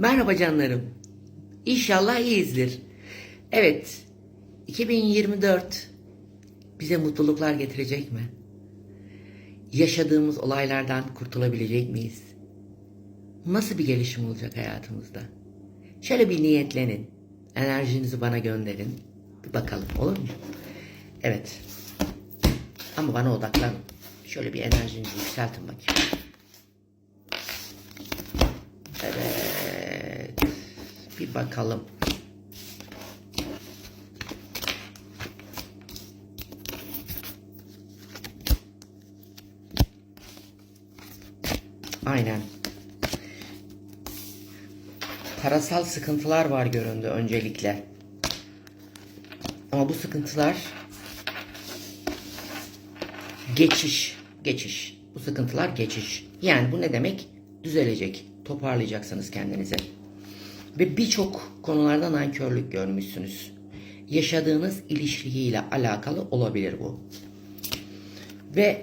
Merhaba canlarım. İnşallah iyiyizdir. Evet, 2024 bize mutluluklar getirecek mi? Yaşadığımız olaylardan kurtulabilecek miyiz? Nasıl bir gelişim olacak hayatımızda? Şöyle bir niyetlenin. Enerjinizi bana gönderin. Bir bakalım olur mu? Evet. Ama bana odaklanın. Şöyle bir enerjinizi yükseltin bakayım. Evet. Bir bakalım. Aynen. Parasal sıkıntılar var göründü öncelikle. Ama bu sıkıntılar geçiş, geçiş. Bu sıkıntılar geçiş. Yani bu ne demek? Düzelecek. Toparlayacaksınız kendinize. Ve birçok konularda nankörlük görmüşsünüz. Yaşadığınız ilişkiyle alakalı olabilir bu. Ve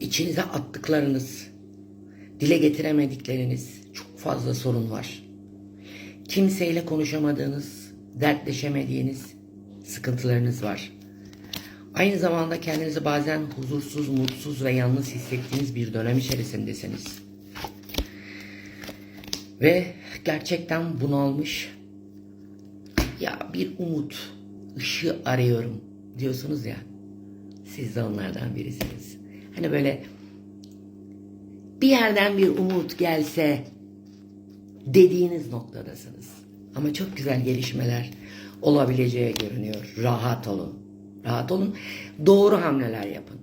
içinize attıklarınız, dile getiremedikleriniz çok fazla sorun var. Kimseyle konuşamadığınız, dertleşemediğiniz sıkıntılarınız var. Aynı zamanda kendinizi bazen huzursuz, mutsuz ve yalnız hissettiğiniz bir dönem içerisindesiniz. Ve gerçekten bunalmış ya bir umut, ışığı arıyorum diyorsunuz ya. Siz de onlardan birisiniz. Hani böyle bir yerden bir umut gelse dediğiniz noktadasınız. Ama çok güzel gelişmeler olabileceği görünüyor. Rahat olun. Rahat olun. Doğru hamleler yapın.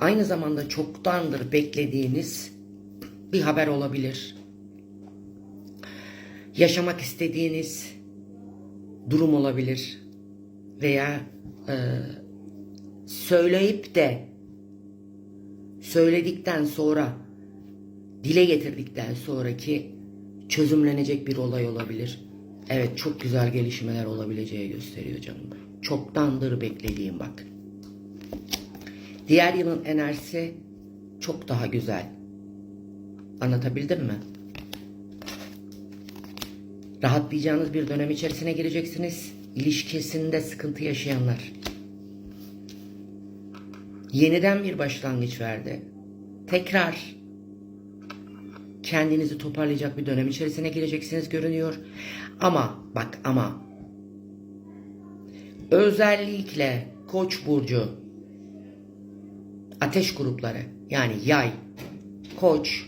Aynı zamanda çoktandır beklediğiniz bir haber olabilir. Yaşamak istediğiniz durum olabilir. Veya e, söyleyip de söyledikten sonra dile getirdikten sonraki çözümlenecek bir olay olabilir. Evet çok güzel gelişmeler olabileceği gösteriyor canım. Çoktandır beklediğim bak. Diğer yılın enerjisi çok daha güzel. Anlatabildim mi? Rahatlayacağınız bir dönem içerisine gireceksiniz. İlişkisinde sıkıntı yaşayanlar. Yeniden bir başlangıç verdi. Tekrar kendinizi toparlayacak bir dönem içerisine gireceksiniz görünüyor. Ama bak ama özellikle Koç burcu ateş grupları yani Yay, Koç,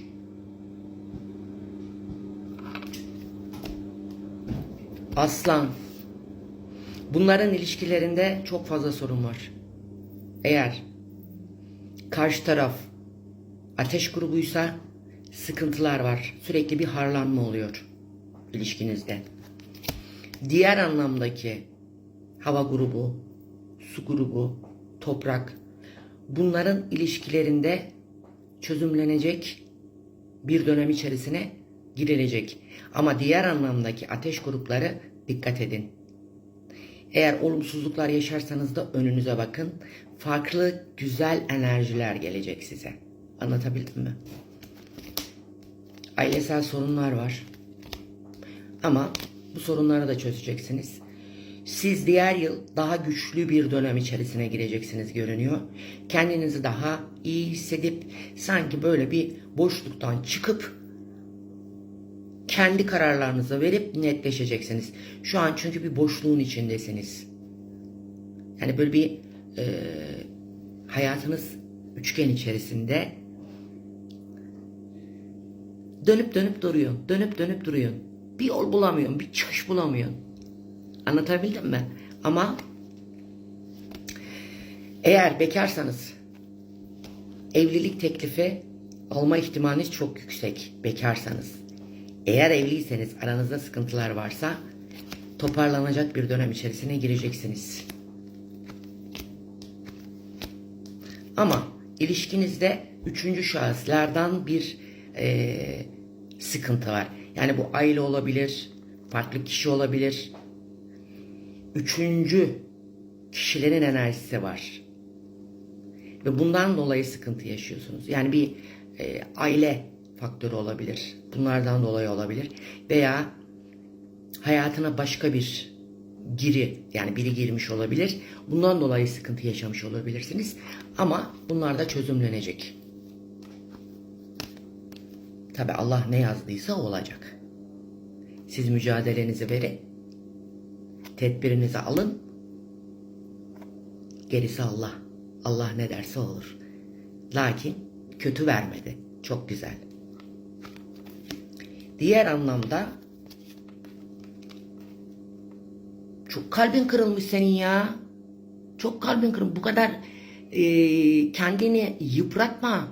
Aslan bunların ilişkilerinde çok fazla sorun var. Eğer karşı taraf ateş grubuysa sıkıntılar var. Sürekli bir harlanma oluyor ilişkinizde. Diğer anlamdaki hava grubu, su grubu, toprak bunların ilişkilerinde çözümlenecek bir dönem içerisine girilecek. Ama diğer anlamdaki ateş grupları dikkat edin. Eğer olumsuzluklar yaşarsanız da önünüze bakın. Farklı güzel enerjiler gelecek size. Anlatabildim mi? Ailesel sorunlar var. Ama bu sorunları da çözeceksiniz. Siz diğer yıl daha güçlü bir dönem içerisine gireceksiniz görünüyor. Kendinizi daha iyi hissedip sanki böyle bir boşluktan çıkıp kendi kararlarınızı verip netleşeceksiniz. Şu an çünkü bir boşluğun içindesiniz. Yani böyle bir e, hayatınız üçgen içerisinde dönüp dönüp duruyor. Dönüp dönüp duruyor. Bir yol bulamıyorsun, bir çıkış bulamıyorsun. Anlatabildim mi? Ama eğer bekarsanız evlilik teklifi alma ihtimaliniz çok yüksek bekarsanız. Eğer evliyseniz aranızda sıkıntılar varsa toparlanacak bir dönem içerisine gireceksiniz. Ama ilişkinizde üçüncü şahıslardan bir e, sıkıntı var. Yani bu aile olabilir, farklı kişi olabilir. Üçüncü kişilerin enerjisi var. Ve bundan dolayı sıkıntı yaşıyorsunuz. Yani bir e, aile faktörü olabilir. Bunlardan dolayı olabilir. Veya hayatına başka bir giri yani biri girmiş olabilir. Bundan dolayı sıkıntı yaşamış olabilirsiniz. Ama bunlar da çözümlenecek. Tabi Allah ne yazdıysa olacak. Siz mücadelenizi verin. Tedbirinizi alın. Gerisi Allah. Allah ne derse olur. Lakin kötü vermedi. Çok güzel. Diğer anlamda çok kalbin kırılmış senin ya. Çok kalbin kırılmış. Bu kadar e, kendini yıpratma.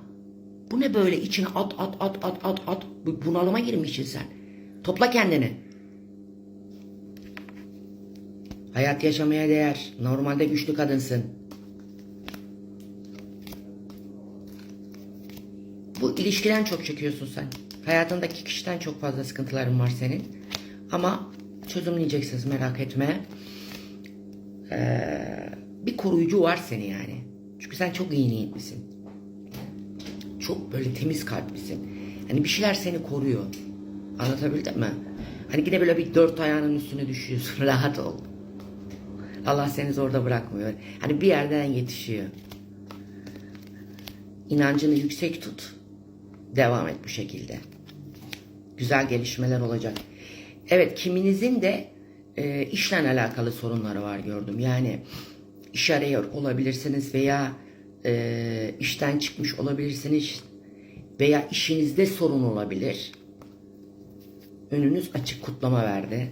Bu ne böyle içine at at at at at at. Bu Bunalıma girmişsin sen. Topla kendini. Hayat yaşamaya değer. Normalde güçlü kadınsın. Bu ilişkiden çok çekiyorsun sen. Hayatındaki kişiden çok fazla sıkıntıların var senin. Ama çözümleyeceksiniz merak etme. Ee, bir koruyucu var seni yani. Çünkü sen çok iyi niyetlisin. Çok böyle temiz kalplisin. Hani bir şeyler seni koruyor. Anlatabildim mi? Hani yine böyle bir dört ayağının üstüne düşüyorsun. Rahat ol. Allah seni orada bırakmıyor. Hani bir yerden yetişiyor. İnancını yüksek tut. Devam et bu şekilde. Güzel gelişmeler olacak. Evet kiminizin de e, işle alakalı sorunları var gördüm. Yani iş arıyor olabilirsiniz veya e, işten çıkmış olabilirsiniz veya işinizde sorun olabilir. Önünüz açık kutlama verdi.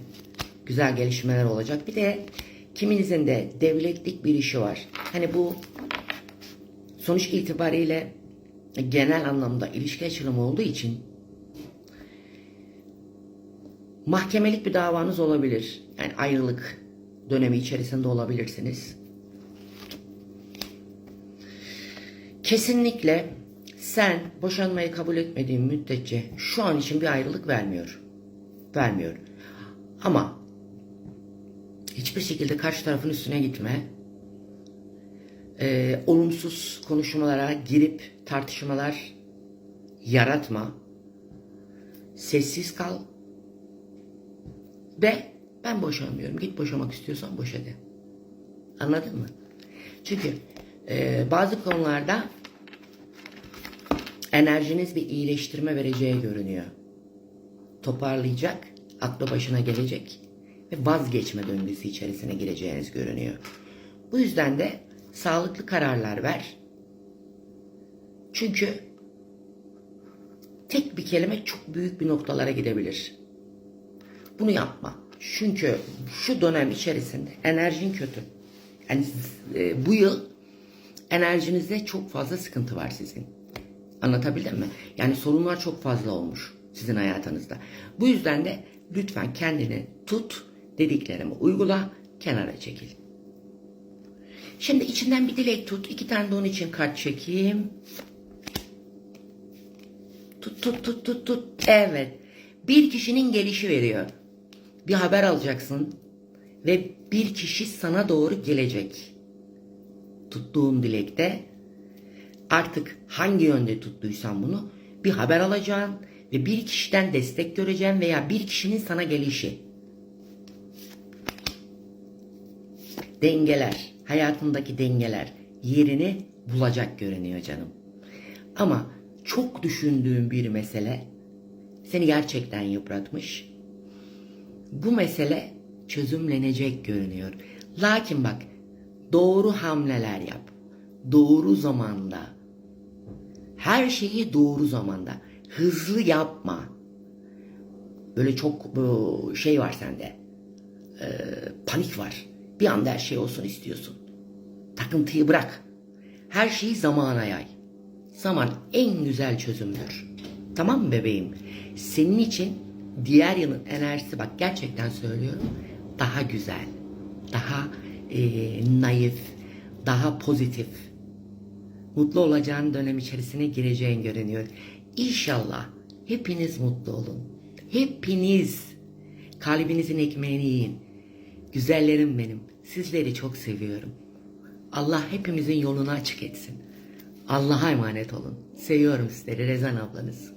Güzel gelişmeler olacak. Bir de kiminizin de devletlik bir işi var. Hani bu sonuç itibariyle genel anlamda ilişki açılımı olduğu için mahkemelik bir davanız olabilir. Yani ayrılık dönemi içerisinde olabilirsiniz. Kesinlikle sen boşanmayı kabul etmediğin müddetçe şu an için bir ayrılık vermiyor. Vermiyor. Ama hiçbir şekilde karşı tarafın üstüne gitme. Ee, olumsuz konuşmalara girip tartışmalar yaratma. Sessiz kal. Ve ben boşanmıyorum. Git boşamak istiyorsan boşa de. Anladın mı? Çünkü e, bazı konularda enerjiniz bir iyileştirme vereceği görünüyor. Toparlayacak, aklı başına gelecek ve vazgeçme döngüsü içerisine gireceğiniz görünüyor. Bu yüzden de sağlıklı kararlar ver. Çünkü tek bir kelime çok büyük bir noktalara gidebilir. Bunu yapma. Çünkü şu dönem içerisinde enerjin kötü. Yani e, bu yıl enerjinizde çok fazla sıkıntı var sizin. Anlatabildim mi? Yani sorunlar çok fazla olmuş sizin hayatınızda. Bu yüzden de lütfen kendini tut, dediklerimi uygula, kenara çekil. Şimdi içinden bir dilek tut. iki tane de onun için kart çekeyim. Tut tut tut tut tut. Evet. Bir kişinin gelişi veriyor. Bir haber alacaksın ve bir kişi sana doğru gelecek. Tuttuğun dilekte artık hangi yönde tuttuysan bunu bir haber alacaksın ve bir kişiden destek göreceksin veya bir kişinin sana gelişi. Dengeler, hayatındaki dengeler yerini bulacak görünüyor canım. Ama çok düşündüğün bir mesele seni gerçekten yıpratmış. Bu mesele çözümlenecek görünüyor. Lakin bak doğru hamleler yap. Doğru zamanda. Her şeyi doğru zamanda. Hızlı yapma. Böyle çok şey var sende. Ee, panik var. Bir anda her şey olsun istiyorsun. Takıntıyı bırak. Her şeyi zamana yay. Zaman en güzel çözümdür. Tamam mı bebeğim? Senin için diğer yılın enerjisi bak gerçekten söylüyorum daha güzel, daha e, naif, daha pozitif. Mutlu olacağın dönem içerisine gireceğin görünüyor. İnşallah hepiniz mutlu olun. Hepiniz kalbinizin ekmeğini yiyin. Güzellerim benim. Sizleri çok seviyorum. Allah hepimizin yolunu açık etsin. Allah'a emanet olun. Seviyorum sizleri Rezan ablanız.